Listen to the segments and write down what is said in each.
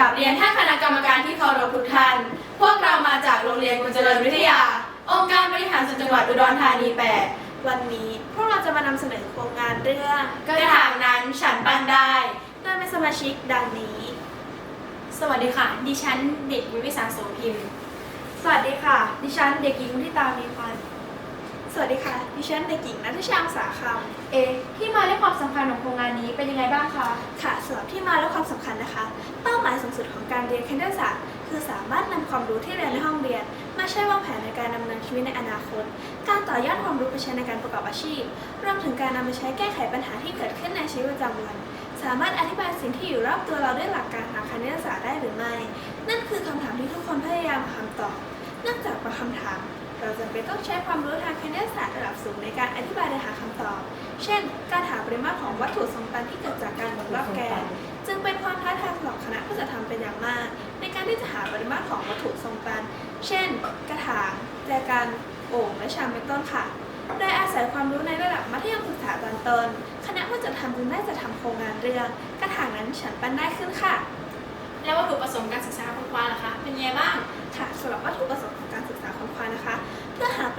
ราบเรียนท่านคณะกรรมการที่เคารพทุกท่าน พวกเรามาจากโรงเรียนกุญเจริญวิทยา องค์การบริหารส่วนจังหวัดอุดรธานีแปดวันนี้พวกเราจะมานำเสนอโครงงานเรื่องกระถางนั้นฉันปั้นได้โดยมีสมาชิกดังนี้ สวัสดีค่ะ ดิฉันเด็กวิวิสาโสพิมพ์ สวัสดีค่ะ ดิฉันเด็กหญิงมุทิตามีพันธ์ สวัสดีค่ะ ดิฉันเด็กหญิงนัทชาสาคเอะที่มาและความสำคัญของโครงงานนี้เป็นยังไงบ้างคะำค่ะสำหรับที่มาและความสำคัญนะคะ เป้าหมายสูงสุดของการเรียนคณิตศาสตร์คือสามารถนำความรู้ที่เรียนในห้องเรียน มาใช้วางแผนในการดำเนินชีวิตในอนาคต การต่อยอดความรู้ไปใช้ในการประกอบอาชีพ รวมถึงการนำไปใช้แก้ไขปัญหาที่เกิดขึ้นในชีวิตประจำวัน สามารถอธิบายสิ่งที่อยู่รอบตัวเราด้วยหลักการทางคณิตศาสตร์ได้หรือไม่ นั่นคือคำถามที่ทุกคนพยายามหาคำตอบ เนื่องจากบางคำถาม เราจำเป็นต้องใช้ความรู้ทางคณิตศาสตร์ระดับสูงในการอธิบายและหาคำตอบ เช่น การหาปริมาตรของวัตถุทรงตันที่เกิดจากการหมุนรอบแกน จึงเป็นความท้าทายสำหรับคณะผู้จัดทำเป็นอย่างมาก ในการที่จะหาปริมาตรของวัตถุทรงตัน เช่น กระถางแจกันโอ่งและชามเป็นต้นค่ะโดยอาศัยความรู้ในระดับมัธยมศึกษาตอนต้นคณะผู้จัดทำจึงได้จะทำโครงงานเรื่อง กระถางนั้นฉันปั้นได้ขึ้นค่ะ แล้ววัตถุประสงค์การศึกษาของควาล่ะคะ เป็นยังไงบ้างค่ะสำหรับ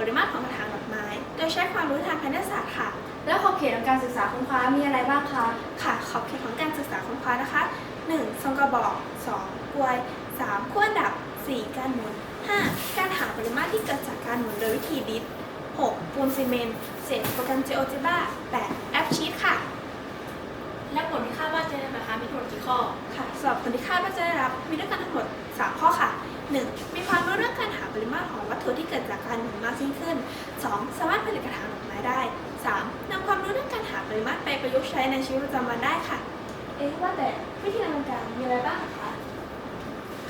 ปริมาตรของกระถางดอกไม้ โดยใช้ความรู้ทางคณิตศาสตร์ค่ะ แล้วขอบเขตของการศึกษาค้นคว้ามีอะไรบ้างคะค่ะขอบเขตของการศึกษาของควายนะคะ 1. ทรงกระบอก 2. กลวย 3. ขั้วดับ 4. การหมุน 5. การหาปริมาตรที่เกิดจากการหมุนโดยวิธีดิส 6. ปูนซีเมนต์เศษโปรแกรม GeoGebra 8. แอปชีตค่ะ และผลที่คาดว่าจะได้มาคะมีทั้งหมดกี่ข้อค่ะสำหรับคนที่คาดว่าจะได้รับมีด้วย ยิ่งขึ้น 2. สามารถผลิตกระถางดอกไม้ได้ 3. นำความรู้เรื่องการหาปริมาตรไปประยุกต์ใช้ในชีวิตประจำวันได้ค่ะ เอ๊ะว่าแต่วิธีดำเนินการมีอะไรบ้างคะ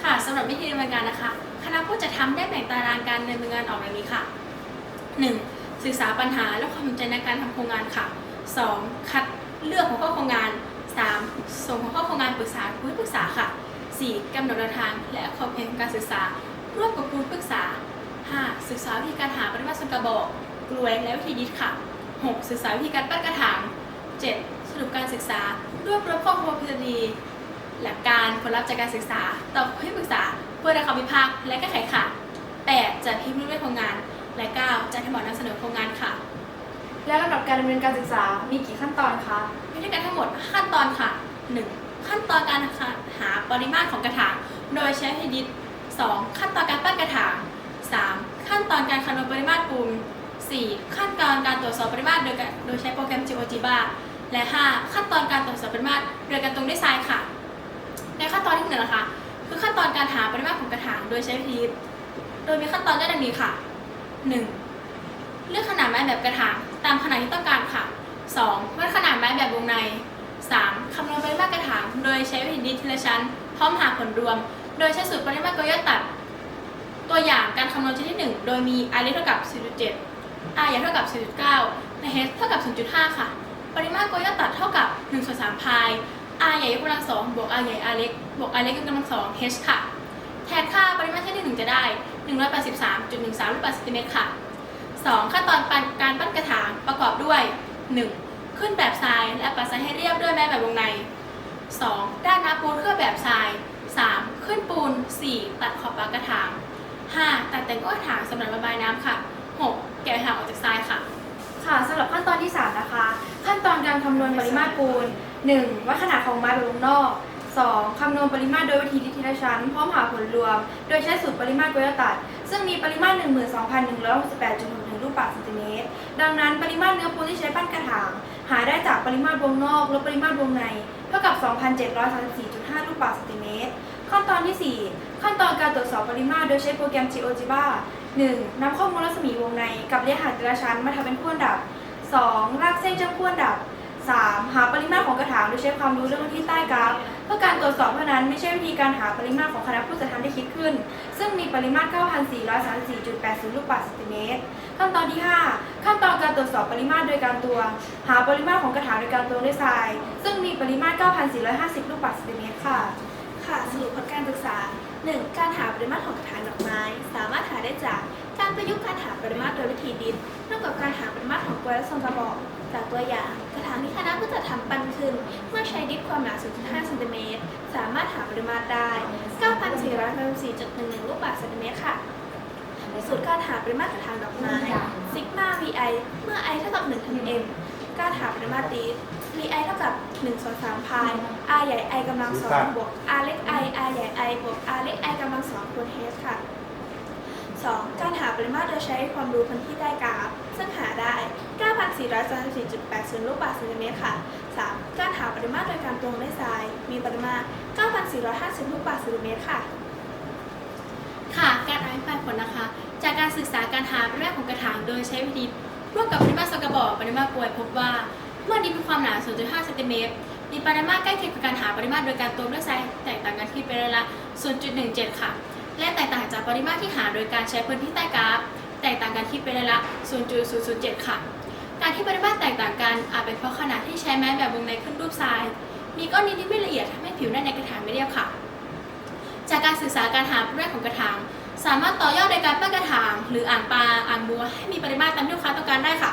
ค่ะสำหรับวิธีดำเนินการนะคะ คณะผู้จัดทำได้แบ่งตารางการดำเนินงานออกดังนี้ค่ะ 1. ศึกษาปัญหาและความสนใจในการทำโครงงานค่ะ 2. คัดเลือกหัวข้อโครงงาน 3. ส่งหัวข้อโครงงานปรึกษาผู้ปรึกษาค่ะ 4. กำหนดแนวทางและขอบเขตการศึกษา ร่วมกับครูปรึกษา 5. ศึกษาวิธีการหาปริมาตรส่วนกระบอกกลวยและวิธีดิสค่ะ 6. ศึกษาวิธีการปั้นกระถาง 7. สรุปการศึกษารวบรวมข้อมูลทฤษฎีหลักการผลลัพธ์จากการศึกษาตอบให้ปรึกษาเพื่อได้คำวิพากษ์และแก้ไขค่ะ 8. จัดพิมพ์รูปแบบโครงงาน และ 9. จัดทำหมอนำเสนอโครงงานค่ะ แล้วลำดับการดำเนินการศึกษามีกี่ขั้นตอนคะมีด้วยกันทั้งหมด ขั้นตอนค่ะ 1. ขั้นตอนการหาปริมาตรของกระถาง โดยใช้พิดิษ 2. ขั้นตอนการปั้นกระถาง 3. ขั้นตอนการคำนวณปริมาตรปูน 4. ขั้นตอนการตรวจสอบปริมาตรโดยโดยใช้โปรแกรม GeoGebra และ 5. ขั้นตอนการตรวจสอบปริมาตรโดยการตรงด้วยทรายค่ะ ในขั้นตอนที่หนึ่งนะคะคือขั้นตอนการหาปริมาตรของกระถางโดยใช้พิดิษโดยมีขั้นตอนย่อยดังนี้ค่ะ 1. เลือกขนาดไม้แบบกระถางตามขนาดที่ต้องการค่ะ 2. วัดขนาดไม้แบบวงใน 3. คำนวณปริมาตรกระถางโดยใช้วิธีดิทีละชั้น พร้อมหาผลรวม โดยใช้สูตรปริมาตรกยอตัด ตัวอย่างการคำนวณชนิดหนึ่งโดยมี r เล็กเท่ากับ 4.7 r ใหญ่เท่ากับ 4.9 และ h เท่ากับ 0.5 ค่ะ ปริมาตรกยอตัดเท่ากับ1ส่วน3พาย r ใหญ่ยกกำลัง2บวก r ใหญ่ r เล็กบวก r เล็กยกกำลัง2 h ค่ะ แทนค่าปริมาตรชนิดหนึ่งจะได้ 183.13ลูกบาศก์เซนติเมตรค่ะ 2. ขั้นตอนการปั้นกระถางประกอบด้วย 1. ขึ้นแบบทรายและปัดทรายให้เรียบด้วยแม่แบบวงใน 2. ด้านน้ำปูนเคลือบแบบทราย 3. ขึ้นปูน 4. ตัดขอบปากกระถาง 5. ตัดแต่งก้นถางสำหรับระบายน้ำค่ะ 6. แกะกะถางออกจากทรายค่ะ ค่ะสำหรับขั้นตอนที่ 3 นะคะ ขั้นตอนการคำนวณปริมาตรปูน 1. วัดขนาดของไม้แบบวงนอก 2. คำนวณปริมาตรโดยวิธีดิทีละชั้น พร้อมหาผลรวม โดยใช้สูตรปริมาตรกยตัด ซึ่งมีปริมาตร 12,168.61ลูกบาศก์เซนติเมตร ดังนั้นปริมาตรเนื้อปูนที่ใช้ปั้นกระถาง หาได้จากปริมาตรวงนอกลบปริมาตรวงใน เท่ากับ 2,734.5 ลูกบาศก์เซนติเมตร ขั้นตอนที่ 4 ขั้นตอนการตรวจสอบปริมาตรโดยใช้โปรแกรม GeoGebra 1. นำข้อมูลรัศมีวงในกับระยะห่างแต่ละชั้นมาทำเป็นขั้วดับ 2. รากเส้นจ้ำขั้วดับ 3. หาปริมาตรของกระถางโดยใช้ความรู้เรื่องที่ใต้กราฟเพื่อการตรวจสอบเท่านั้นไม่ใช่วิธีการหาปริมาตรของคณะผู้จัดทำที่คิดขึ้น ซึ่งมีปริมาตร 9,434.80 ลูกบาศก์เซนติเมตร ขั้นตอนที่ 5 ขั้นตอนการตรวจสอบปริมาตรโดยการตวง หาปริมาตรของกระถางโดยการตวงด้วยทราย ซึ่งมีปริมาตร 9,450 ลูกบาศก์เซนติเมตรค่ะ ค่ะสรุปผลการศึกษา 1. การหาปริมาตรของกระถางดอกไม้ สามารถหาได้จากการประยุกต์การหาปริมาตรโดยวิธีดินร่วมกับการหาปริมาตรของกลวยและทรงกระบอก จากตัวอย่าง กระถางที่คณะผู้จัดทำปั้นขึ้น เมื่อใช้ดิสความหนา 0.5 เซนติเมตร สามารถหาปริมาตรได้ 9,434.11 ลูกบาศก์เซนติเมตรค่ะสูตรการหาปริมาตรกระถางดอกไม้ซิกมา vi เมื่อ i เท่ากับ1ทับ m การหาปริมาตรดิส i เท่ากับ1ส่วน3พาย r ใหญ่ i กำลังสองบวก r เล็ก i r ใหญ่ i บวก r เล็ก i กำลังสองคูณ h ค่ะ 2. การหาปริมาตรโดยใช้ความรู้พื้นที่ใต้กราฟ ซึ่งหาได้ 9,434.80 ลูกบาศก์เซนติเมตรค่ะ 3. การหาปริมาตรโดยการตวงด้วยทราย มีปริมาตร 9,450 ลูกบาศก์เซนติเมตรค่ะ ค่ะ การอภิปรายผลนะคะ จากการศึกษาการหาปริมาตรของกระถางโดยใช้วิธีร่วมกับปริมาตรสกระบอกปริมาตรกลวยพบว่า เมื่อดินมีความหนา 0.5เซนติเมตรมีปริมาตรใกล้เคียงกับการหาปริมาตรโดยการตวงด้วยทรายแตกต่างกันที่เป็นร้อยละ 0.17 ค่ะ และแตกต่างจากปริมาตรที่หาโดยการใช้พื้นที่ใต้กราฟ แตกต่างกันที่เป็นร้อยละ 0.007 ค่ะ การที่ปริมาตรแตกต่างกันอาจเป็นเพราะขนาดที่ใช้ไม้แบบวงในขึ้นรูปทราย มีก้อนดินที่ไม่ละเอียดทำให้ผิวด้านในกระถางไม่เรียบค่ะ จากการศึกษาการหาปริมาตรของกระถาง สามารถต่อยอดในการปั้นกระถาง หรืออ่างปลาอ่างบัวให้มีปริมาตรตามที่ลูกค้าต้องการได้ค่ะ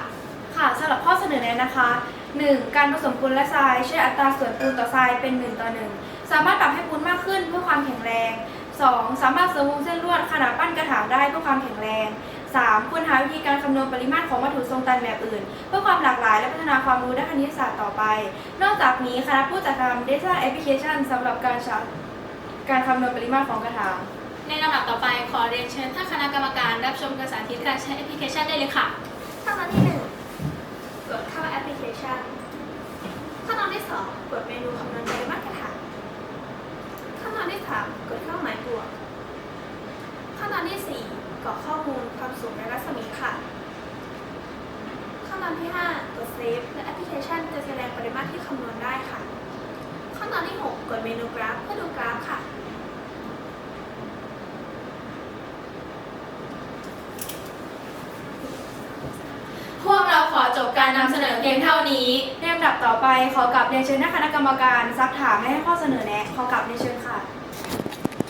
ค่ะสำหรับข้อเสนอแนะนะคะ 1. การผสมปูนและทรายใช้อัตราส่วนปูนต่อทรายเป็น 1 ต่อ 1 สามารถปรับให้ปูนมากขึ้นเพื่อความแข็งแรง 2. สามารถเสริมวงเส้นลวดขนาดปั้นกระถางได้เพื่อความแข็งแรง 3. ควรหาวิธีการคำนวณปริมาตรของวัตถุทรงตันแบบอื่น เพื่อความหลากหลายและพัฒนาความรู้ด้านคณิตศาสตร์ต่อไป นอกจากนี้คณะผู้จัดทำได้สร้างแอปพลิเคชันสำหรับการใช้การคำนวณปริมาตรของกระถางในลำดับต่อไปขอเรียนเชิญท่านคณะกรรมการรับชมการสาธิตการใช้แอปพลิเคชันได้เลยค่ะขั้นตอนที่1 กดเข้าแอปพลิเคชัน ขั้นตอนที่ 2 กดเมนูคำนวณปริมาตรกระถางขั้นตอนที่ 3 กดเครื่องหมายบวก ขั้นตอนที่ 4กรอกข้อมูลความสูงและรัศมีค่ะ ขั้นตอนที่ 5 กดเซฟและแอปพลิเคชันจะแสดงปริมาตรที่คำนวณได้ค่ะ ขั้นตอนที่ 6 กดเมนูกราฟเพื่อดูกราฟค่ะ พวกเราขอ จบการนำเสนอเพียงเท่านี้ในลำดับต่อไปขอกลับเรียนเชิญท่านคณะกรรมการซักถามและให้ข้อเสนอแนะขอกลับเรียนเชิญค่ะ